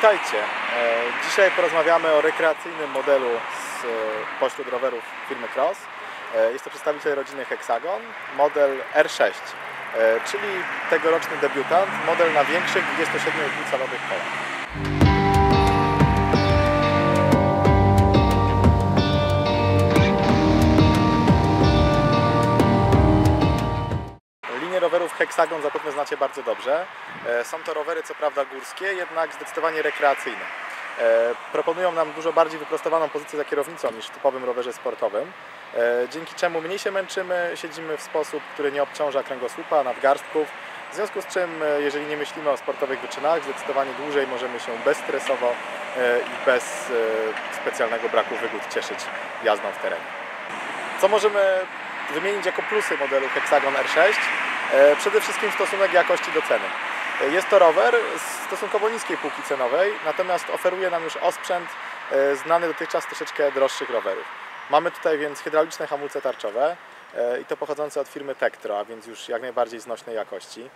Witajcie. E, Dzisiaj porozmawiamy o rekreacyjnym modelu z e, pośród rowerów firmy Cross. E, Jest to przedstawiciel rodziny Hexagon, model R6, e, czyli tegoroczny debiutant, model na większych 27,5-calowych kołach. Linię rowerów Hexagon zapewne znacie bardzo dobrze. E, Są to rowery co prawda górskie, jednak zdecydowanie rekreacyjne. E, Proponują nam dużo bardziej wyprostowaną pozycję za kierownicą niż w typowym rowerze sportowym, e, dzięki czemu mniej się męczymy, siedzimy w sposób, który nie obciąża kręgosłupa, nadgarstków, w związku z czym, jeżeli nie myślimy o sportowych wyczynach, zdecydowanie dłużej możemy się bezstresowo i bez specjalnego braku wygód cieszyć jazdą w terenie. Co możemy wymienić jako plusy modelu Hexagon R6? E, Przede wszystkim stosunek jakości do ceny. E, Jest to rower z stosunkowo niskiej półki cenowej, natomiast oferuje nam już osprzęt e, znany dotychczas troszeczkę droższych rowerów. Mamy tutaj więc hydrauliczne hamulce tarczowe i to pochodzące od firmy Tektro, a więc już jak najbardziej znośnej jakości.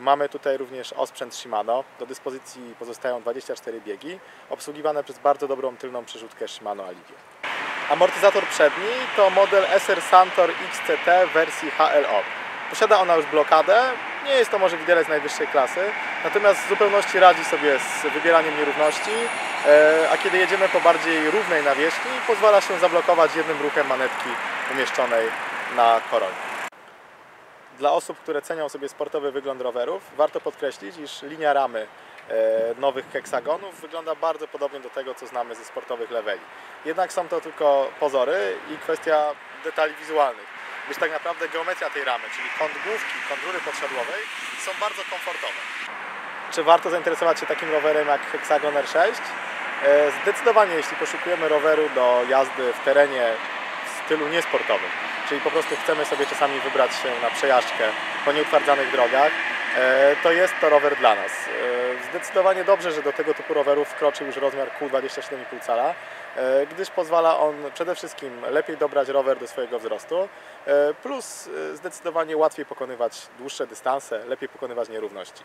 Mamy tutaj również osprzęt Shimano. Do dyspozycji pozostają 24 biegi, obsługiwane przez bardzo dobrą tylną przerzutkę Shimano Alivio. Amortyzator przedni to model SR Santor XCT wersji HLO. Posiada ona już blokadę, nie jest to może widelec najwyższej klasy, natomiast w zupełności radzi sobie z wybieraniem nierówności, e, a kiedy jedziemy po bardziej równej nawierzchni, pozwala się zablokować jednym ruchem manetki umieszczonej na koronie. Dla osób, które cenią sobie sportowy wygląd rowerów, warto podkreślić, iż linia ramy e, nowych heksagonów wygląda bardzo podobnie do tego, co znamy ze sportowych leveli. Jednak są to tylko pozory i kwestia detali wizualnych, gdyż tak naprawdę geometria tej ramy, czyli kąt główki, kąt rury podsiadłowej są bardzo komfortowe. Czy warto zainteresować się takim rowerem jak Hexagon R6? E, Zdecydowanie, jeśli poszukujemy roweru do jazdy w terenie w stylu niesportowym, czyli po prostu chcemy sobie czasami wybrać się na przejażdżkę po nieutwardzanych drogach, to jest to rower dla nas. E, Zdecydowanie dobrze, że do tego typu rowerów wkroczył już rozmiar kół 27,5 cala, e, gdyż pozwala on przede wszystkim lepiej dobrać rower do swojego wzrostu, e, plus e, zdecydowanie łatwiej pokonywać dłuższe dystanse, lepiej pokonywać nierówności.